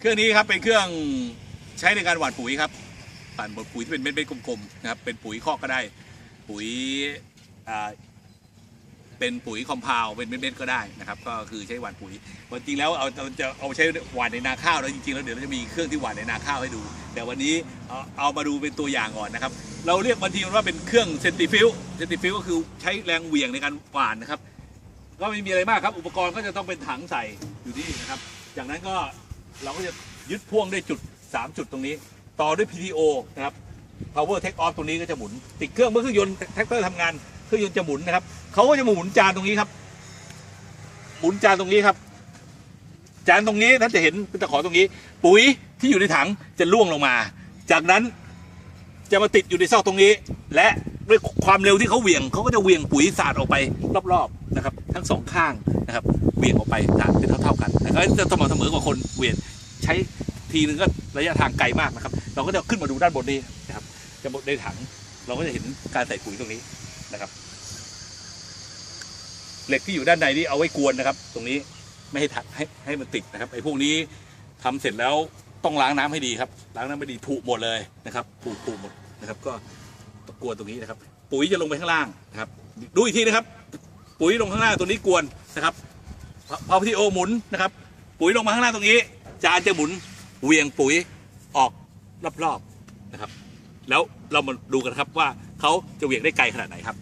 เครื่องนี้ครับเป็นเครื่องใช้ในการหว่านปุ๋ยครับหว่านปุ๋ยที่เป็นเม็ดๆกลมๆนะครับเป็นปุ๋ยคอกก็ได้ ปุ๋ยเป็นปุ๋ยคอมเพลเป็นเม็ดๆก็ได้นะครับก็คือใช้หว่านปุ๋ยจริงแล้วเอาจะเอาใช้หว่านในนาข้าวแล้วจริงๆแล้วเดี๋ยวเราจะมีเครื่องที่หว่านในนาข้าวให้ดู แต่วันนี้เอาเอามาดูเป็นตัวอย่างก่อนนะครับ เราเรียกบางทีว่าเป็นเครื่องเซนติฟิวเซนติฟิวก็คือใช้แรงเหวี่ยงในการหว่านนะครับ ก็ไม่มีอะไรมากครับ อุปกรณ์ก็จะต้องเป็นถังใส่อยู่ที่นะครับ จากนั้นก็ เราก็จะยึดพ่วงด้วยจุด 3 จุดตรงนี้ ต่อด้วย PTO นะครับ power take off ตรงนี้ก็จะหมุน ติดเครื่องเมื่อเครื่องยนต์แท็กเตอร์ทำงานเครื่องยนต์จะหมุนนะครับเขาก็จะหมุนจานตรงนี้ครับ หมุนจานตรงนี้ครับ จานตรงนี้ท่านจะเห็นเป็นตะขอตรงนี้ ปุ๋ยที่อยู่ในถังจะล่วงลงมา จากนั้นจะมาติดอยู่ในซอกตรงนี้ และด้วยความเร็วที่เขาเหวี่ยงเขาก็จะเหวี่ยงปุ๋ยสาดออกไปรอบๆนะครับ ทั้งสองข้างนะครับเหวี่ยงออกไปสาดเป็นเท่าๆกันนะครับจะสม่ำเสมอกว่าคนเหวี่ยง ใช้ทีนึงก็ระยะทางไกลมากนะครับ เราก็จะขึ้นมาดูด้านบนนี้นะครับจะในถัง เราก็จะเห็นการใส่ปุ๋ยตรงนี้นะครับ เหล็กที่อยู่ด้านในนี่เอาไว้กวนนะครับ ตรงนี้ไม่ให้ทักให้ให้มันติดนะครับไอ้พวกนี้ทำเสร็จแล้วต้องล้างน้ำให้ดีครับ ล้างน้ำให้ดีผุหมดเลยนะครับผุผุหมดนะครับ ก็กวนตรงนี้นะครับ ปุ๋ยจะลงไปข้างล่างนะครับดูอีกทีนะครับ ปุ๋ยลงข้างล่างตัวนี้กวนนะครับพอพอพีโอหมุนนะครับ ปุ๋ยลงมาข้างล่างตรงนี้ จานจะหมุนเวียงปุ๋ยออกรอบๆนะครับ แล้วเรามาดูกันครับว่าเขาจะเวียงได้ไกลขนาดไหนครับ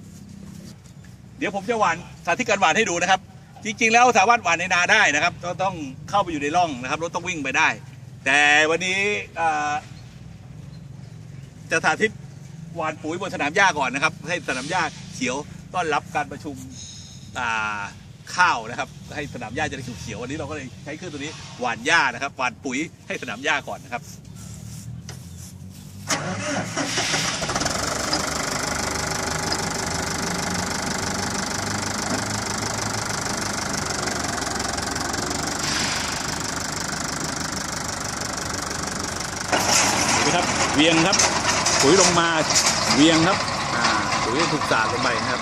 เดี๋ยวผมจะหวานสาธิตการหวานให้ดูนะครับ จริง ๆ แล้วสามารถหวานในนาได้นะครับก็ต้องเข้าไปอยู่ในร่องนะครับรถต้องวิ่งไปได้ แต่วันนี้จะสาธิตหวานปุ๋ยบนสนามหญ้าก่อนนะครับ ให้สนามหญ้าเขียวต้อนรับการประชุมอ่า ข้าวนะครับ ให้สนามหญ้าจะได้เขียวๆวันนี้เราก็เลยใช้เครื่องตัวนี้หวานหญ้านะครับหวานปุ๋ยให้สนามหญ้าก่อนนะครับนะครับเวียงครับปุ๋ยลงมาเวียงครับอ่าปุ๋ยถูกสาดลงไปนะครับ